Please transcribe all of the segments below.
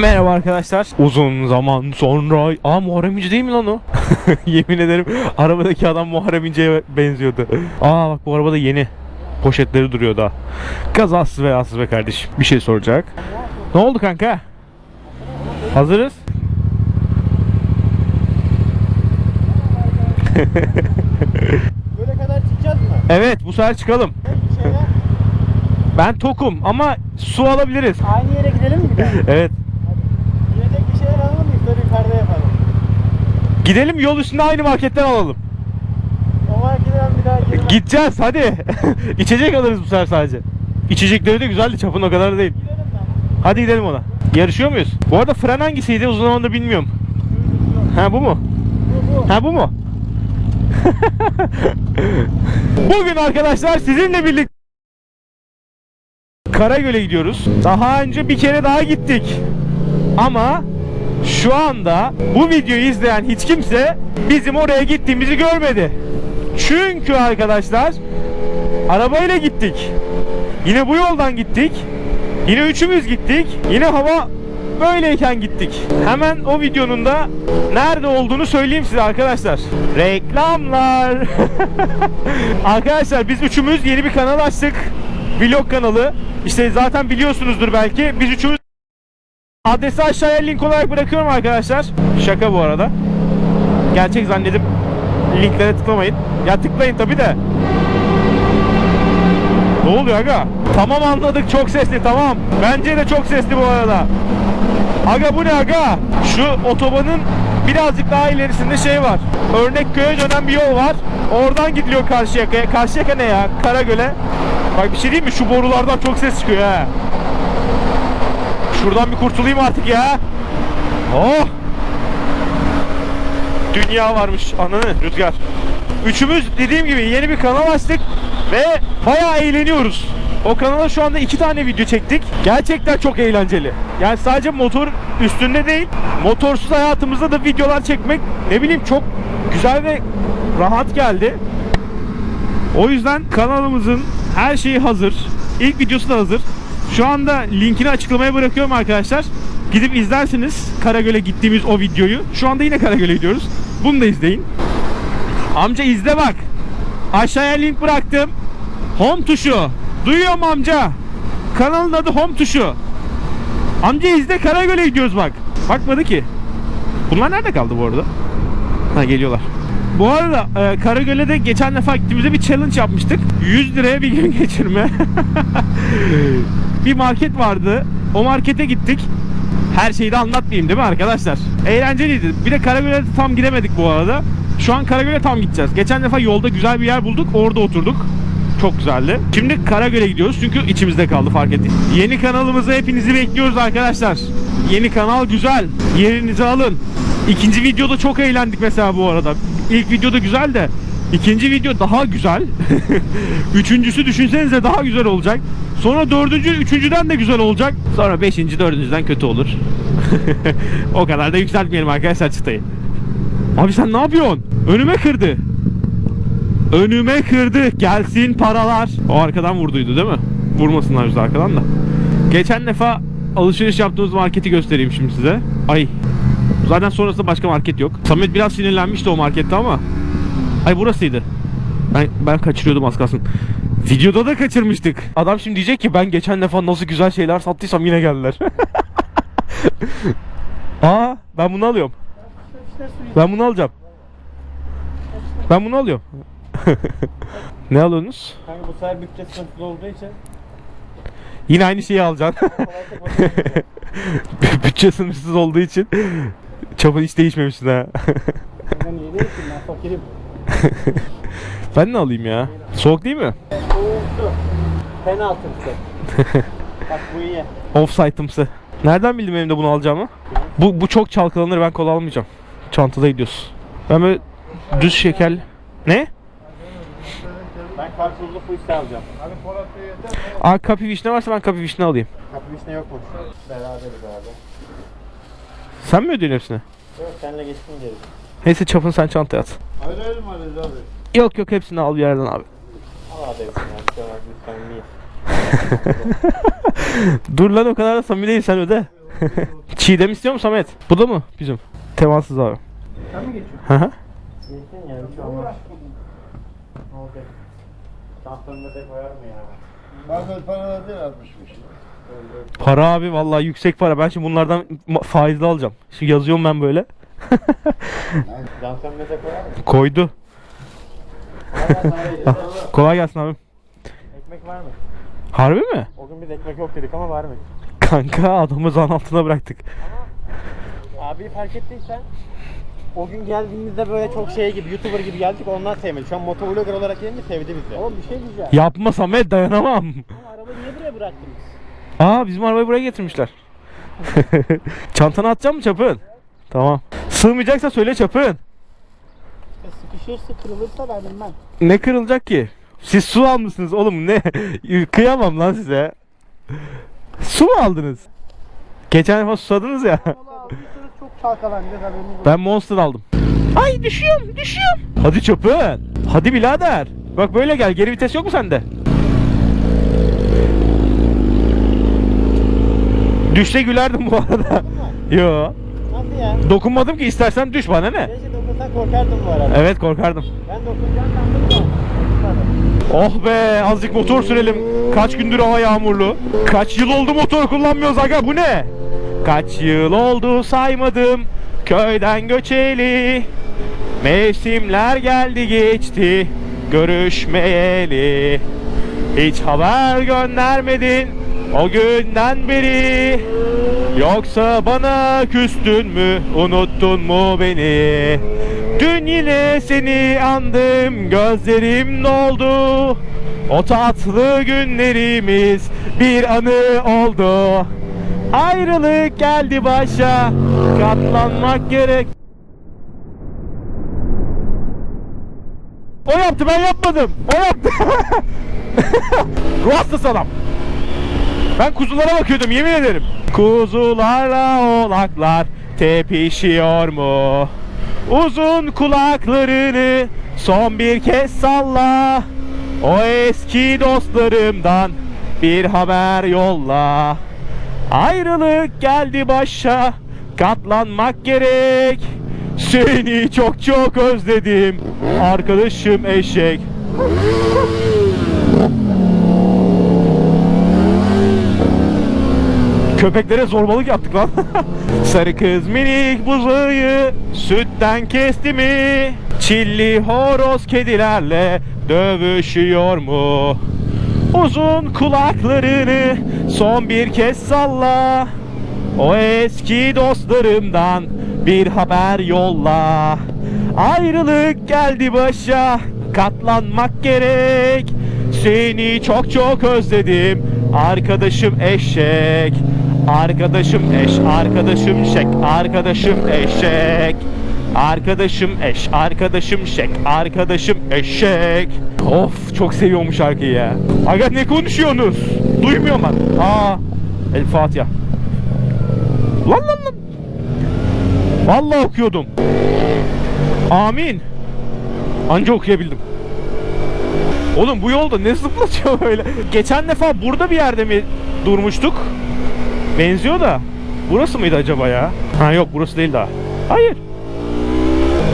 Merhaba arkadaşlar. Uzun zaman sonra... Aa Muharrem İnce değil mi lan o? Yemin ederim arabadaki adam Muharrem İnce'ye benziyordu. Aa bak bu arabada yeni. Poşetleri duruyor daha. Kazasız belasız be kardeşim. Bir şey soracak. Ne oldu kanka? Hazırız. Böyle kadar çıkacağız mı? Evet bu sefer çıkalım. Bir şeyler. Ben tokum ama su alabiliriz. Aynı yere gidelim mi? Evet. Yiyecek bir şeyler alalım mı? İftarı yukarıda yapalım. Gidelim yol üstünde aynı marketten alalım. O markete ben bir daha gidelim. Gideceğiz hadi. İçecek alırız bu sefer sadece. İçecekleri de güzeldi çapın o kadar değil. Gidelim ben. Hadi gidelim ona. Yarışıyor muyuz? Bu arada fren hangisiydi uzun zamandır bilmiyorum. Ha bu mu? Bu bu. Ha bu mu? Bugün arkadaşlar sizinle birlikte Karagöl'e gidiyoruz. Daha önce bir kere daha gittik. Ama şu anda bu videoyu izleyen hiç kimse bizim oraya gittiğimizi görmedi. Çünkü arkadaşlar arabayla gittik. Yine bu yoldan gittik. Yine üçümüz gittik. Yine hava böyleyken gittik. Hemen o videonun da nerede olduğunu söyleyeyim size arkadaşlar. Reklamlar. arkadaşlar biz üçümüz yeni bir kanal açtık. Vlog kanalı. İşte zaten biliyorsunuzdur belki. Biz üçümüz adresi aşağıya link olarak bırakıyorum arkadaşlar. Şaka bu arada. Gerçek zannedip linklere tıklamayın. Ya tıklayın tabi de. Ne oluyor aga? Tamam anladık çok sesli tamam. Bence de çok sesli bu arada. Aga bu ne aga? Şu otobanın birazcık daha ilerisinde şey var. Örnekköy'e dönen bir yol var. Oradan gidiliyor Karşıyaka'ya. Karşıyaka ne ya? Karagöl'e. Bak bir şey diyeyim mi? Şu borulardan çok ses çıkıyor ha. Şuradan bir kurtulayım artık ya. Oh! Dünya varmış ananı Rüzgar. Üçümüz dediğim gibi yeni bir kanal açtık ve bayağı eğleniyoruz. O kanala şu anda iki tane video çektik. Gerçekten çok eğlenceli. Yani sadece motor üstünde değil, motorsuz hayatımızda da videolar çekmek ne bileyim çok güzel ve rahat geldi. O yüzden kanalımızın her şeyi hazır. İlk videosu da hazır. Şu anda linkini açıklamaya bırakıyorum arkadaşlar. Gidip izlersiniz Karagöl'e gittiğimiz o videoyu. Şu anda yine Karagöl'e gidiyoruz. Bunu da izleyin. Amca izle bak. Aşağıya link bıraktım. Home tuşu. Duyuyor mu amca? Kanalın adı Home tuşu. Amca izle Karagöl'e gidiyoruz bak. Bakmadı ki. Bunlar nerede kaldı bu arada? Ha geliyorlar. Bu arada e, Karagöl'e de geçen defa gittiğimizde bir challenge yapmıştık. 100 liraya bir gün geçirme. bir market vardı. O markete gittik. Her şeyi de anlatmayayım değil mi arkadaşlar? Eğlenceliydi. Bir de Karagöl'e tam gidemedik bu arada. Şu an Karagöl'e tam gideceğiz. Geçen defa yolda güzel bir yer bulduk. Orada oturduk. Çok güzeldi. Şimdi Karagöl'e gidiyoruz çünkü içimizde kaldı fark ettik. Yeni kanalımıza hepinizi bekliyoruz arkadaşlar. Yeni kanal güzel. Yerinizi alın. İkinci videoda çok eğlendik mesela bu arada. İlk videoda güzel de ikinci video daha güzel. Üçüncüsü düşünsenize daha güzel olacak. Sonra dördüncü, üçüncüden de güzel olacak. Sonra beşinci, dördüncüden kötü olur. o kadar da yükseltmeyelim arkadaşlar çıtayı. Abi sen ne yapıyorsun? Önüme kırdı. Önüme kırdı. Gelsin paralar. O arkadan vurduydu değil mi? Vurmasınlar bizi arkadan da. Geçen defa alışveriş yaptığımız marketi göstereyim şimdi size. Ay. Zaten sonrasında başka market yok. Samet biraz sinirlenmişti o markette ama. Ay burasıydı. Ben, ben kaçırıyordum az kalsın. Videoda da kaçırmıştık. Adam şimdi diyecek ki ben geçen defa nasıl güzel şeyler sattıysam yine geldiler. Aa ben bunu alıyorum. Ben bunu alacağım. Ben bunu alıyorum. ne alıyorsunuz? Kanka bu sefer bütçe sınırsız olduğu için Yine aynı şeyi alacaksın. Bütçe sınırsız olduğu için çapın hiç değişmemişsin ha. Ben niye değilsin ben fakirim. Ben ne alayım ya? Soğuk değil mi? Soğuktu. Penaltımsı. Bak bu iyi. Offside'ımsı. Nereden bildim benim de bunu alacağımı? Bu, bu çok çalkalanır ben kola almayacağım. Çantada gidiyoruz. Ben böyle düz şeker... Ne? Ben karpuzlu fuiste alacağım. Aa kapi vişne varsa ben kapi vişne alayım. Kapı vişne yokmuş. Beraberiz abi. Sen mi ödüyorsun hepsini? Yok senle geçtim geri. Neyse çapın sen çantaya at. Öyle mi Arız abi? Yok yok hepsini al bir yerden abi. Al abi hepsini ya. Bir olmaz lütfen niye? Dur lan o kadar da samimi değil sen öde. Çiğdem istiyor mu Samet? Bu da mı bizim? Temassız abi. Sen mi geçiyorsun? Hı hı. Şey olmaz. Ne olacak? Şanslarında tek koyar mı ya? Bazen paralar değil atmışmış. para abi vallahi yüksek para. Ben şimdi bunlardan faizli alacağım. Şimdi yazıyorum ben böyle. Koyar mı? Koydu. Ah, Kolay gelsin abi. Ekmek var mı? Harbi mi? O gün biz ekmek yok dedik ama var mı? Kanka adamı zan altına bıraktık. Abi fark ettiysen o gün geldiğimizde böyle çok şey gibi YouTuber gibi geldik ondan sevmedi. Şu an motovlogger olarak gelince sevdi bizi. Oğlum bir şey diyeceğim. Yapma Samet dayanamam. Ama arabayı niye buraya bıraktınız? Aa bizim arabayı buraya getirmişler. Çantana atacak mı çapın? Tamam. Sığmayacaksa söyle çapın. Sıkışırsa kırılırsa ben bilmem. Ne kırılacak ki? Siz su almışsınız oğlum ne? Kıyamam lan size. Su mu aldınız? Geçen defa susadınız ya. Çok haberiniz olsun. Ben Monster aldım. Ay düşüyorum düşüyorum. Hadi çapın. Hadi birader. Bak böyle gel geri vites yok mu sende? Düşse gülerdim bu arada. Yo. Nasıl ya? Dokunmadım ki istersen düş bana ne? Keşke dokunsan korkardım bu arada. Evet korkardım. Ben dokunacağım sandım da. Oh be azıcık motor sürelim. Kaç gündür hava yağmurlu. Kaç yıl oldu motor kullanmıyoruz aga bu ne? Kaç yıl oldu saymadım köyden göçeli. Mevsimler geldi geçti görüşmeyeli. Hiç haber göndermedin o günden beri. Yoksa bana küstün mü unuttun mu beni? Dün yine seni andım gözlerim doldu. O tatlı günlerimiz bir anı oldu. Ayrılık geldi başa katlanmak gerek. O yaptı ben yapmadım. O yaptı. Ruh adam. Ben kuzulara bakıyordum yemin ederim. Kuzularla oğlaklar tepişiyor mu? Uzun kulaklarını son bir kez salla. O eski dostlarımdan bir haber yolla. Ayrılık geldi başa katlanmak gerek. Seni çok çok özledim arkadaşım eşek. Köpeklere zorbalık yaptık lan. Sarı kız minik buzayı sütten kesti mi? Çilli horoz kedilerle dövüşüyor mu? Uzun kulaklarını son bir kez salla. O eski dostlarımdan bir haber yolla. Ayrılık geldi başa, katlanmak gerek. Seni çok çok özledim, arkadaşım eşek. Arkadaşım eş, arkadaşım şek, arkadaşım eşek. Arkadaşım eş, arkadaşım şek, arkadaşım eşek. Of çok seviyorum şarkıyı ya. Aga ne konuşuyorsunuz? Duymuyorum ben. Aa, El Fatiha. Lan lan lan. Vallahi okuyordum. Amin. Anca okuyabildim. Oğlum bu yolda ne zıplatıyor böyle? Geçen defa burada bir yerde mi durmuştuk? Benziyor da. Burası mıydı acaba ya? Ha yok burası değil daha. Hayır.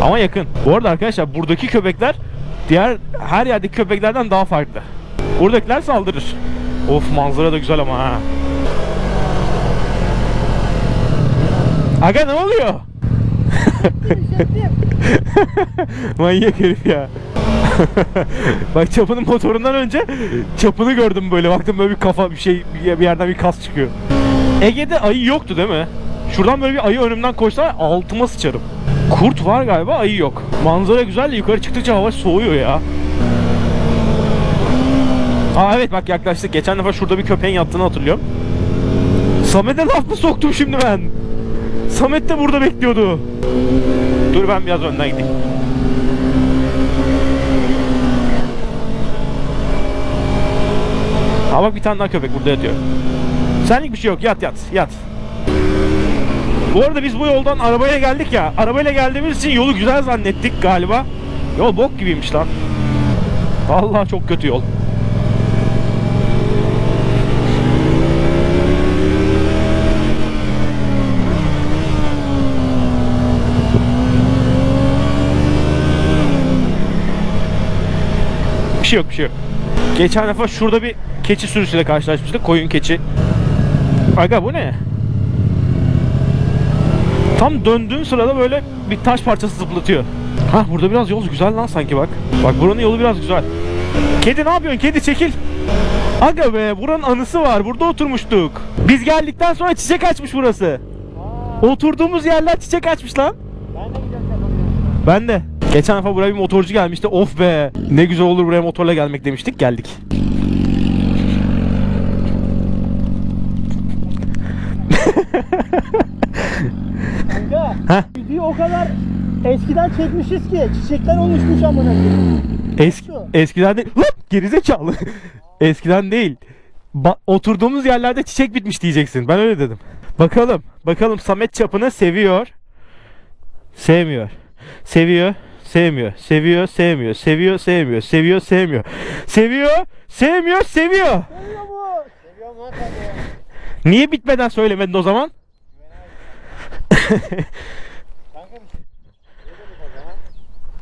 Ama yakın. Bu arada arkadaşlar buradaki köpekler diğer her yerdeki köpeklerden daha farklı. Buradakiler saldırır. Of manzara da güzel ama ha. Aga ne oluyor? Manyak herif ya. Bak çapının motorundan önce çapını gördüm böyle. Baktım böyle bir kafa bir şey bir yerden bir kas çıkıyor. Ege'de ayı yoktu değil mi? Şuradan böyle bir ayı önümden koşsa altıma sıçarım. Kurt var galiba ayı yok. Manzara güzel de yukarı çıktıkça hava soğuyor ya. Aa evet bak yaklaştık. Geçen defa şurada bir köpeğin yattığını hatırlıyorum. Samet'e laf mı soktum şimdi ben? Samet de burada bekliyordu. Dur ben biraz önden gideyim. Ha bak bir tane daha köpek burada yatıyor. Senlik bir şey yok. Yat yat yat. Bu arada biz bu yoldan arabaya geldik ya. Arabayla geldiğimiz için yolu güzel zannettik galiba. Yol bok gibiymiş lan. Vallahi çok kötü yol. Bir şey yok bir şey yok. Geçen defa şurada bir keçi sürüsüyle karşılaşmıştık. Koyun keçi. Aga bu ne? Tam döndüğün sırada böyle bir taş parçası zıplatıyor. Hah burada biraz yol güzel lan sanki bak. Bak buranın yolu biraz güzel. Kedi ne yapıyorsun? Kedi çekil. Aga be buranın anısı var. Burada oturmuştuk. Biz geldikten sonra çiçek açmış burası. Oturduğumuz yerler çiçek açmış lan. Ben de yapabilirim. Ben de. Geçen defa buraya bir motorcu gelmişti. Of be. Ne güzel olur buraya motorla gelmek demiştik. Geldik. Kanka. O kadar eskiden çekmişiz ki çiçekler oluşmuş amına koyayım. Eski, eskiden değil. Lan gerizekalı. eskiden değil. Ba- oturduğumuz yerlerde çiçek bitmiş diyeceksin. Ben öyle dedim. Bakalım. Bakalım Samet çapını seviyor. Sevmiyor. Seviyor. Sevmiyor. Seviyor. Sevmiyor. Seviyor. Sevmiyor. Seviyor. Sevmiyor. Seviyor. Sevmiyor. Seviyor. Seviyor mu? Seviyorum lan. Niye bitmeden söylemedin o zaman?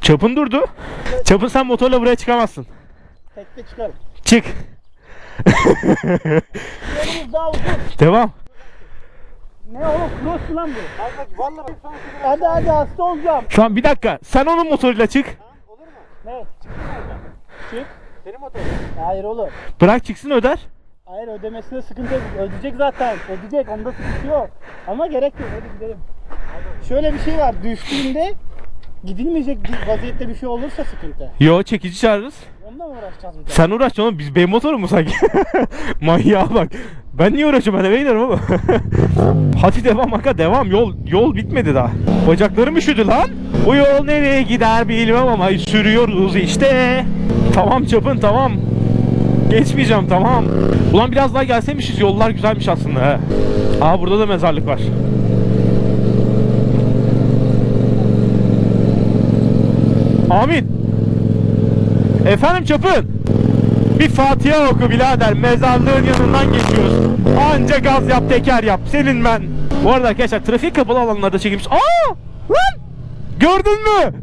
Çapın durdu. Çapın sen motorla buraya çıkamazsın. Tekte çıkarım. Çık. Devam. Ne oğlum cross lan bu? Kanka vallahi Hadi hadi hasta olacağım. Tamam bir dakika. Sen onun motoruyla çık. Olur mu? Ne? Çık. Senin motorun. Hayır oğlum. Bırak çıksın öder. Hayır ödemesine sıkıntı yok. Ödeyecek zaten. Ödeyecek. Onda sıkıntı yok. Ama gerek yok. Hadi gidelim. Şöyle bir şey var. Düştüğünde gidilmeyecek bir vaziyette bir şey olursa sıkıntı. Yo çekici çağırırız. Onunla mı uğraşacağız bir de? Sen uğraş oğlum biz benim motorum mu sanki? Manyağa bak. Ben niye uğraşıyorum ben eve giderim oğlum. Hadi devam aga devam yol yol bitmedi daha. Bacaklarım üşüdü lan. Bu yol nereye gider bilmem ama sürüyoruz işte. Tamam çapın tamam. Geçmeyeceğim tamam. Ulan biraz daha gelseymişiz yollar güzelmiş aslında he. Aa burada da mezarlık var. Amin. Efendim çapın. Bir Fatiha oku birader. Mezarlığın yanından geçiyoruz. Anca gaz yap teker yap. Senin ben. Bu arada arkadaşlar trafik kapalı alanlarda çekilmiş. Aa! Lan! Gördün mü?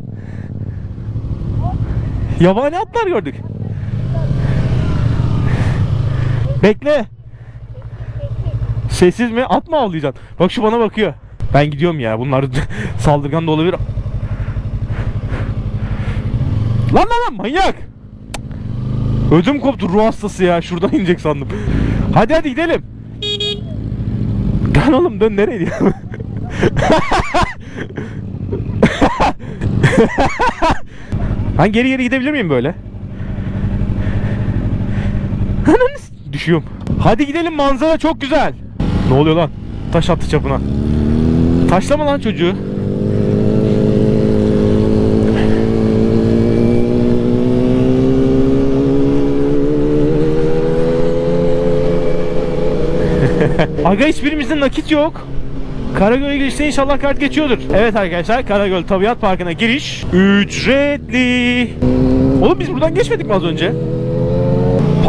Yabani atlar gördük. Bekle. Sessiz mi? At mı avlayacaksın? Bak şu bana bakıyor. Ben gidiyorum ya. Bunlar saldırgan da olabilir. Lan lan lan manyak. Ödüm koptu ruh hastası ya. Şuradan inecek sandım. Hadi hadi gidelim. Dön oğlum dön nereye diyor. ben geri geri gidebilir miyim böyle? Ananı Düşüyorum. Hadi gidelim manzara çok güzel. Ne oluyor lan? Taş attı çapına. Taşlama lan çocuğu. Aga hiçbirimizde nakit yok. Karagöl'e girişte inşallah kart geçiyordur. Evet arkadaşlar Karagöl Tabiat Parkı'na giriş ücretli. Oğlum biz buradan geçmedik mi az önce?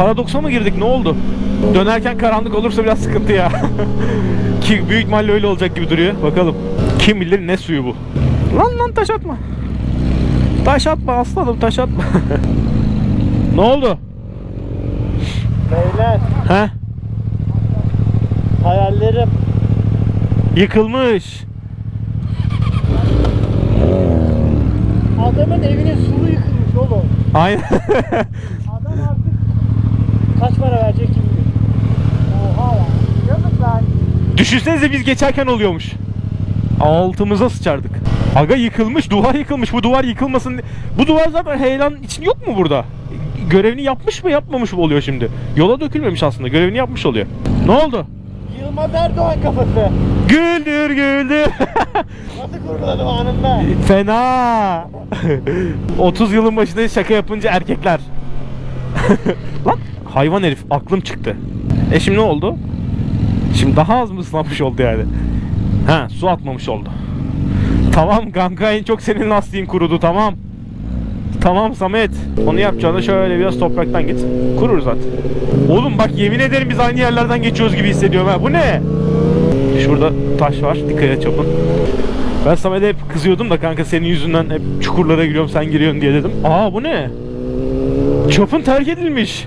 Paradoksa mı girdik ne oldu? Dönerken karanlık olursa biraz sıkıntı ya. Ki büyük ihtimalle öyle olacak gibi duruyor. Bakalım. Kim bilir ne suyu bu. Lan lan taş atma. Taş atma aslanım taş atma. ne oldu? Beyler He? hayallerim. Yıkılmış. Adamın evinin sulu yıkılmış oğlum. Aynen. Kaç para verecek kim bilir. Oha ya. Yazık lan. Düşünsenize biz geçerken oluyormuş. Altımıza sıçardık. Aga yıkılmış, duvar yıkılmış. Bu duvar yıkılmasın. Bu duvar zaten heyelan için yok mu burada? Görevini yapmış mı yapmamış mı oluyor şimdi? Yola dökülmemiş aslında. Görevini yapmış oluyor. Ne oldu? Yılmaz Erdoğan kafası. Güldür güldür. Nasıl kurguladım anında? Fena. 30 yılın başında şaka yapınca erkekler. Hayvan herif aklım çıktı. E şimdi ne oldu? Şimdi daha az mı ıslanmış oldu yani? Ha su atmamış oldu. Tamam kanka en çok senin lastiğin kurudu tamam. Tamam Samet. Onu yapacağına şöyle biraz topraktan git. Kurur zaten. Oğlum bak yemin ederim biz aynı yerlerden geçiyoruz gibi hissediyorum ha. Bu ne? Şurada taş var. Dikkat et çapın. Ben Samet'e hep kızıyordum da kanka senin yüzünden hep çukurlara giriyorum sen giriyorsun diye dedim. Aa bu ne? Çöpün terk edilmiş.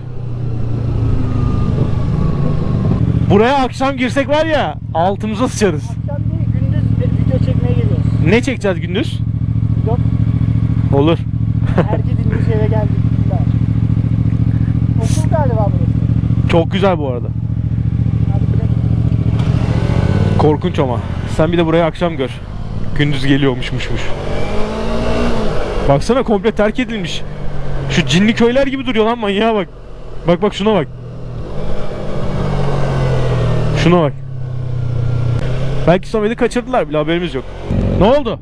Buraya akşam girsek var ya altımıza sıçarız. Akşam değil gündüz vi- video çekmeye geliyoruz. Ne çekeceğiz gündüz? Yok Olur. terk edilmiş eve geldik. Okul galiba burası. Çok güzel bu arada. Korkunç ama. Sen bir de buraya akşam gör. Gündüz geliyormuşmuşmuş. Baksana komple terk edilmiş. Şu cinli köyler gibi duruyor lan manyağa bak. Bak bak şuna bak. Şuna bak. Belki Samet'i kaçırdılar bile haberimiz yok. Ne oldu?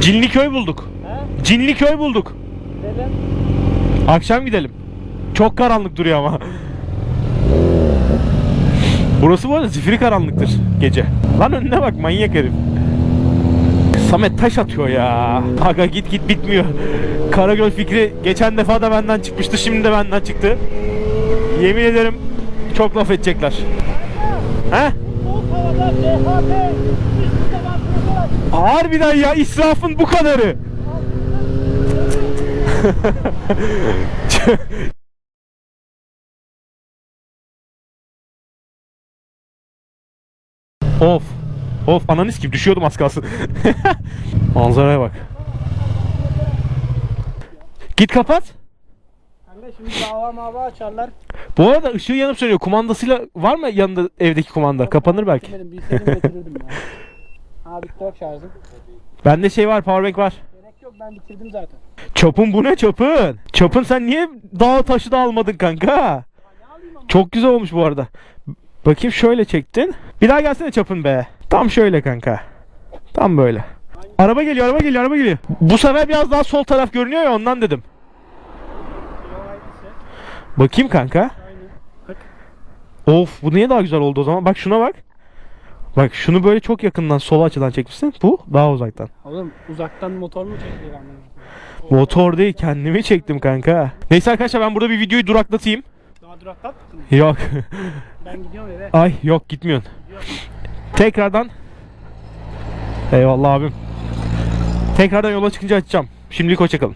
Cinli köy bulduk. He? Cinli köy bulduk. Gidelim. Akşam gidelim. Çok karanlık duruyor ama. Burası bu arada zifiri karanlıktır gece. Lan önüne bak manyak herif. Samet taş atıyor ya. Aga git git bitmiyor. Karagöl fikri geçen defa da benden çıkmıştı şimdi de benden çıktı. Yemin ederim çok laf edecekler. He? Harbiden ya israfın bu kadarı. of. Of ananis gibi düşüyordum az kalsın. Manzaraya bak. Git kapat. Kanka şimdi dava mava açarlar. Bu arada ışığı yanıp sönüyor. Kumandasıyla var mı yanında evdeki kumanda? Kapanır belki. Bilseydim getirirdim ya. Ha bitti şarjım. Bende şey var, powerbank var. Gerek yok ben bitirdim zaten. Çöpün bu ne çöpün? Çöpün sen niye dağ taşı da almadın kanka? Çok güzel olmuş bu arada. Bakayım şöyle çektin. Bir daha gelsene çöpün be. Tam şöyle kanka. Tam böyle. Araba geliyor, araba geliyor, araba geliyor. Bu sefer biraz daha sol taraf görünüyor ya ondan dedim. Bakayım kanka. Of bu niye daha güzel oldu o zaman? Bak şuna bak. Bak şunu böyle çok yakından sola açıdan çekmişsin. Bu daha uzaktan. Oğlum uzaktan motor mu çekiyor. Motor değil kendimi çektim kanka. Neyse arkadaşlar ben burada bir videoyu duraklatayım. Daha duraklat mısın? Yok. Ben gidiyorum eve. Ay yok gitmiyorsun. Tekrardan. Eyvallah abim. Tekrardan yola çıkınca açacağım. Şimdilik hoşçakalın.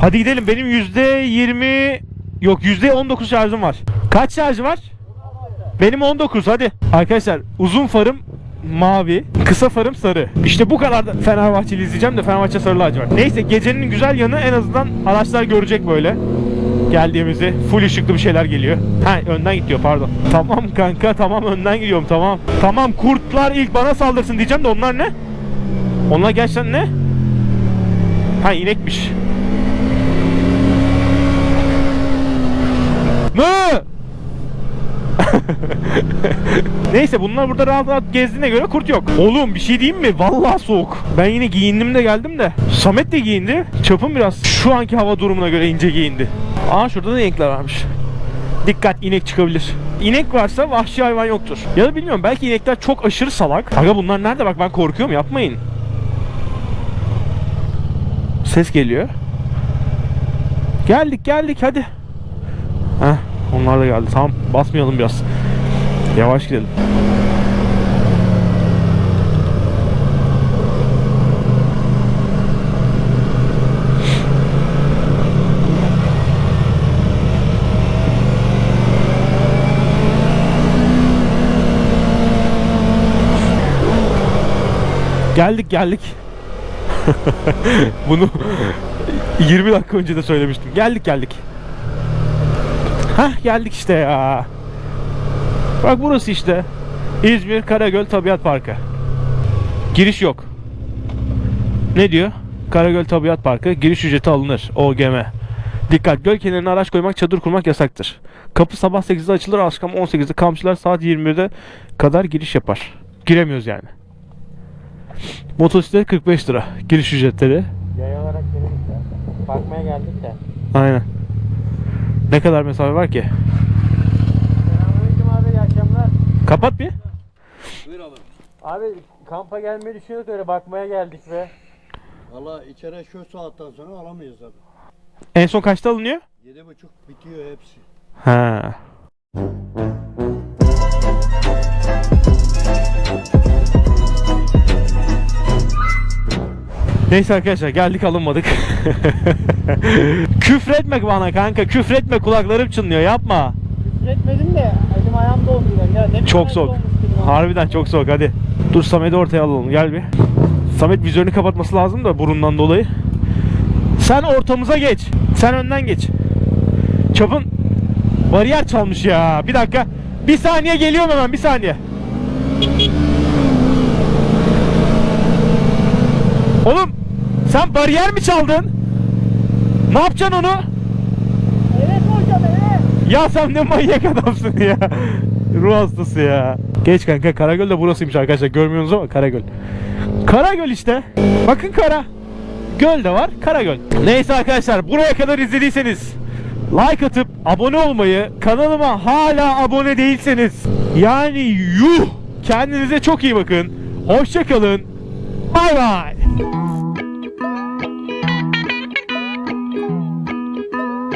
Hadi gidelim. Benim yüzde yirmi yok yüzde on dokuz şarjım var. Kaç şarjı var? Benim 19 hadi. Arkadaşlar uzun farım mavi, kısa farım sarı. İşte bu kadar da Fenerbahçeli izleyeceğim de Fenerbahçe sarı lacivert. Neyse gecenin güzel yanı en azından araçlar görecek böyle geldiğimizi. Full ışıklı bir şeyler geliyor. Ha önden gidiyor pardon. Tamam kanka tamam önden gidiyorum tamam. Tamam kurtlar ilk bana saldırsın diyeceğim de onlar ne? Onlar gerçekten ne? Ha inekmiş. Ne? Neyse bunlar burada rahat rahat gezdiğine göre kurt yok. Oğlum bir şey diyeyim mi? Vallahi soğuk. Ben yine giyindim de geldim de. Samet de giyindi. Çapım biraz şu anki hava durumuna göre ince giyindi. Aa şurada da inekler varmış. Dikkat inek çıkabilir. İnek varsa vahşi hayvan yoktur. Ya da bilmiyorum belki inekler çok aşırı salak. Aga bunlar nerede bak ben korkuyorum yapmayın. Ses geliyor. Geldik geldik hadi. Heh onlar da geldi. Tamam basmayalım biraz. Yavaş gidelim. Geldik geldik. Bunu 20 dakika önce de söylemiştim. Geldik geldik. Hah geldik işte ya. Bak burası işte. İzmir Karagöl Tabiat Parkı. Giriş yok. Ne diyor? Karagöl Tabiat Parkı giriş ücreti alınır. OGM. Dikkat göl kenarına araç koymak, çadır kurmak yasaktır. Kapı sabah 8'de açılır, akşam 18'de. Kampçılar saat 21'de kadar giriş yapar. Giremiyoruz yani. Motosiklet 45 lira. Giriş ücretleri. Yay olarak dedik ya. Bakmaya geldik de. Aynen. Ne kadar mesafe var ki? Selamünaleyküm abi iyi akşamlar. Kapat bir. Buyur abi. Abi kampa gelmeyi düşünüyorduk öyle bakmaya geldik ve. Valla içeri şu saatten sonra alamayız abi. En son kaçta alınıyor? Yedi buçuk bitiyor hepsi. Ha. Neyse arkadaşlar geldik alınmadık. küfretme bana kanka küfretme kulaklarım çınlıyor yapma. Üretmedim de elim ayağım dondu ben ya. Ne Çok soğuk. Harbiden çok soğuk hadi. Dur Samet'i ortaya alalım gel bir. Samet vizörünü kapatması lazım da burundan dolayı. Sen ortamıza geç. Sen önden geç. Çapın bariyer çalmış ya. Bir dakika. Bir saniye geliyorum hemen bir saniye. Oğlum sen bariyer mi çaldın? Ne yapacaksın onu? Evet hocam evet. Ya sen ne manyak adamsın ya. Ruh hastası ya. Geç kanka Karagöl de burasıymış arkadaşlar. Görmüyorsunuz ama Karagöl. Karagöl işte. Bakın kara. Göl de var. Karagöl. Neyse arkadaşlar buraya kadar izlediyseniz like atıp abone olmayı, kanalıma hala abone değilseniz yani yuh. Kendinize çok iyi bakın. Hoşça kalın. Bay bay.